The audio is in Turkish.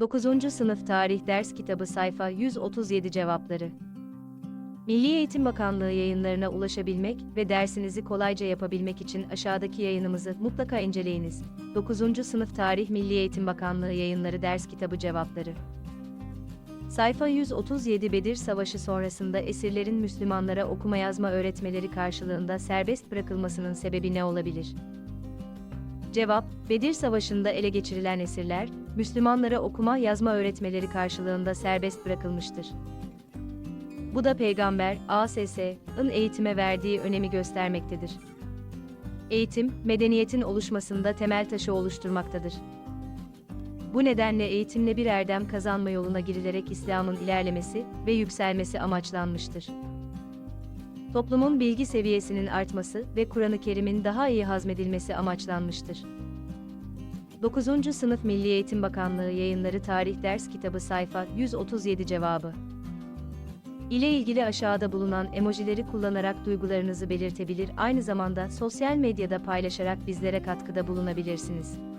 9. Sınıf Tarih Ders Kitabı Sayfa 137 Cevapları Milli Eğitim Bakanlığı yayınlarına ulaşabilmek ve dersinizi kolayca yapabilmek için aşağıdaki yayınımızı mutlaka inceleyiniz. 9. Sınıf Tarih Milli Eğitim Bakanlığı Yayınları Ders Kitabı Cevapları Sayfa 137 Bedir Savaşı sonrasında esirlerin Müslümanlara okuma yazma öğretmeleri karşılığında serbest bırakılmasının sebebi ne olabilir? Cevap, Bedir Savaşı'nda ele geçirilen esirler, Müslümanlara okuma yazma öğretmeleri karşılığında serbest bırakılmıştır. Bu da Peygamber, ASS'ın eğitime verdiği önemi göstermektedir. Eğitim, medeniyetin oluşmasında temel taşı oluşturmaktadır. Bu nedenle eğitimle bir erdem kazanma yoluna girilerek İslam'ın ilerlemesi ve yükselmesi amaçlanmıştır. Toplumun bilgi seviyesinin artması ve Kur'an-ı Kerim'in daha iyi hazmedilmesi amaçlanmıştır. 9. Sınıf Milli Eğitim Bakanlığı Yayınları Tarih Ders Kitabı Sayfa 137 Cevabı ile ilgili aşağıda bulunan emojileri kullanarak duygularınızı belirtebilir, aynı zamanda sosyal medyada paylaşarak bizlere katkıda bulunabilirsiniz.